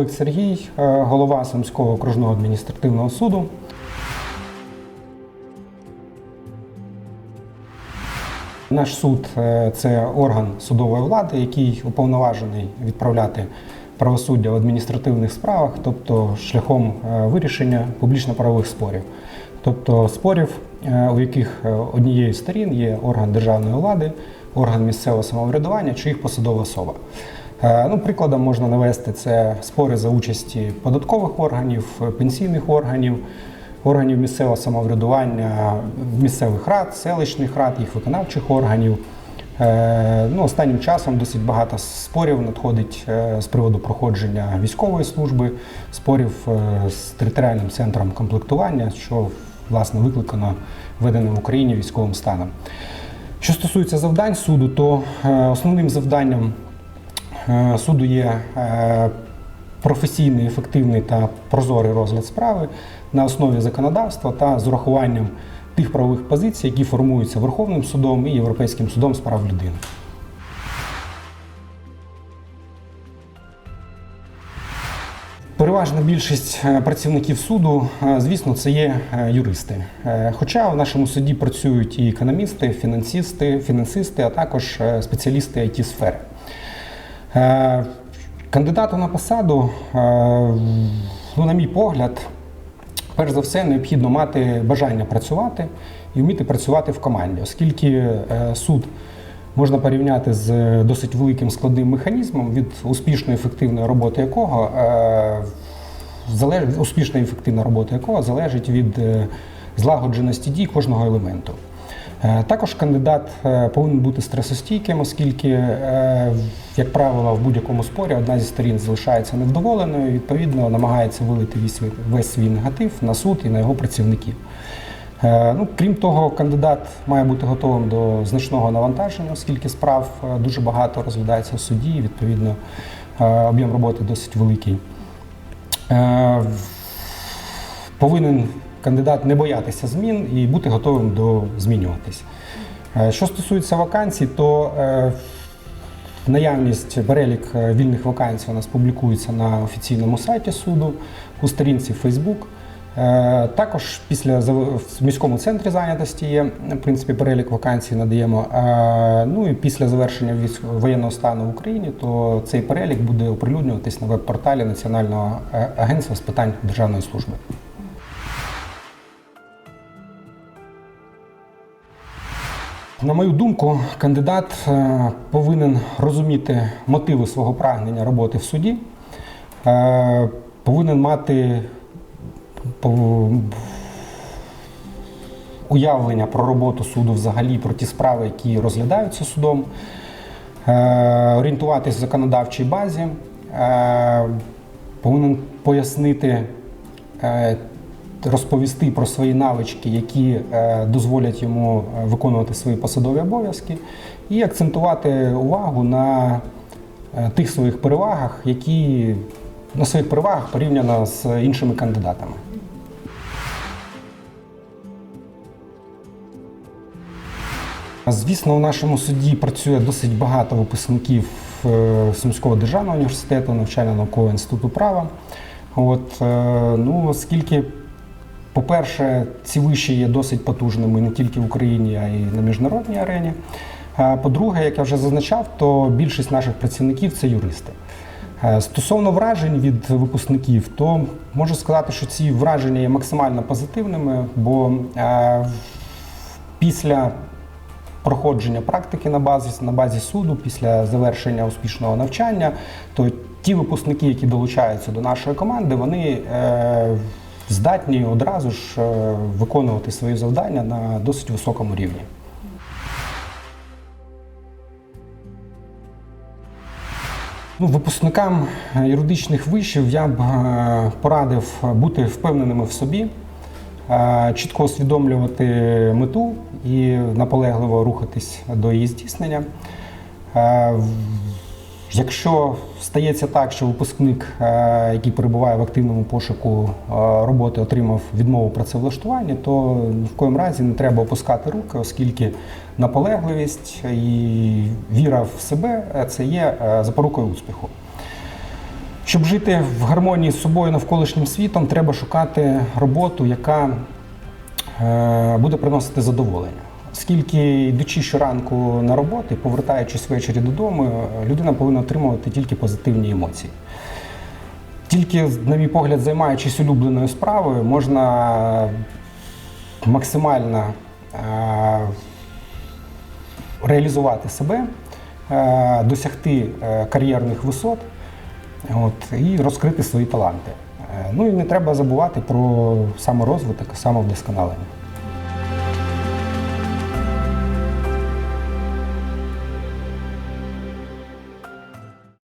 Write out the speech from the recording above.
Лозовик Сергій, е, голова Сумського окружного адміністративного суду. Наш суд е, це орган судової влади, який уповноважений відправляти правосуддя в адміністративних справах, тобто шляхом е, вирішення публічно-правових спорів. Тобто спорів, у яких однією з сторін є орган державної влади, орган місцевого самоврядування чи їх посадова особа. Е, Ну, прикладом можна навести це спори за участі податкових органів, пенсійних органів, органів місцевого самоврядування, місцевих рад, селищних рад, їх виконавчих органів. Е, Ну, останнім часом досить багато спорів надходить е, з приводу проходження військової служби, спорів з територіальним центром комплектування, що власне викликано введеним в Україні військовим станом. Що стосується завдань суду, то основним завданням суду є е, професійний, ефективний та прозорий розгляд справи на основі законодавства та з урахуванням тих правових позицій, які формуються Верховним судом і Європейським судом з прав людини. Переважна більшість е, працівників суду, е, звісно, це є е, юристи. Е, Хоча в нашому суді працюють і економісти, фінансисти, фінансисти, а також е, спеціалісти it сфери Е, Кандидату на посаду, е, ну, на мій погляд, перш за все необхідно мати бажання працювати і вміти працювати в команді, оскільки е, суд можна порівняти з досить великим складним механізмом, від успішної ефективної роботи якого е, успішна ефективна робота якого залежить від е, злагодженості дій кожного елементу. Е, Також кандидат е, повинен бути стресостійким, оскільки, е, як правило, в будь-якому спорі одна зі сторін залишається невдоволеною, відповідно, намагається вилити весь свій, негатив на суд і на його працівників. Ну, крім того, кандидат має бути готовим до значного навантаження, оскільки справ дуже багато розглядається в суді, і, відповідно, об'єм роботи досить великий. Повинен кандидат не боятися змін і бути готовим до змінюватись. Е, Що стосується вакансій, то е, наявність перелік е, вільних вакансій у нас публікується на офіційному сайті суду у сторінці Facebook. Також після в міському центрі зайнятості є в принципі перелік вакансій надаємо. Ну і після завершення воєнного стану в Україні, то цей перелік буде оприлюднюватись на веб-порталі Національного агентства з питань державної служби. На мою думку, кандидат е, повинен розуміти мотиви свого прагнення роботи в суді, е, повинен мати уявлення про роботу суду взагалі, про ті справи, які розглядаються судом, е, орієнтуватись в законодавчій базі, повинен пояснити розповісти про свої навички, які е, дозволять йому е, виконувати свої посадові обов'язки, і акцентувати увагу на е, тих своїх перевагах, які на своїх перевагах порівняно з іншими кандидатами. Звісно, у нашому суді працює досить багато випускників Сумського державного університету, навчально-наукового інституту права. От, ну, оскільки, по-перше, ці виші є досить потужними не тільки в Україні, а й на міжнародній арені. По-друге, як я вже зазначав, то більшість наших працівників це юристи. Е, Стосовно вражень від випускників, то можу сказати, що ці враження є максимально позитивними, бо е, після проходження практики на базі, на базі суду після завершення успішного навчання, то ті випускники, які долучаються до нашої команди, вони е, здатні одразу ж е, виконувати свої завдання на досить високому рівні. Ну, випускникам юридичних вишів я б е, порадив бути впевненими в собі, е, чітко усвідомлювати мету і наполегливо рухатись до її здійснення. Якщо стається так, що випускник, е, який перебуває в активному пошуку е, роботи, отримав відмову працевлаштування, то ні в коєму разі не треба опускати руки, оскільки наполегливість і віра в себе це є е, запорукою успіху. Щоб жити в гармонії з собою навколишнім світом, треба шукати роботу, яка буде приносити задоволення. Оскільки йдучи щоранку на роботу повертаючись ввечері додому, людина повинна отримувати тільки позитивні емоції. Тільки, на мій погляд, займаючись улюбленою справою, можна максимально е, реалізувати себе, е, досягти е, кар'єрних висот от, і розкрити свої таланти. Ну і не треба забувати про саморозвиток, самовдосконалення.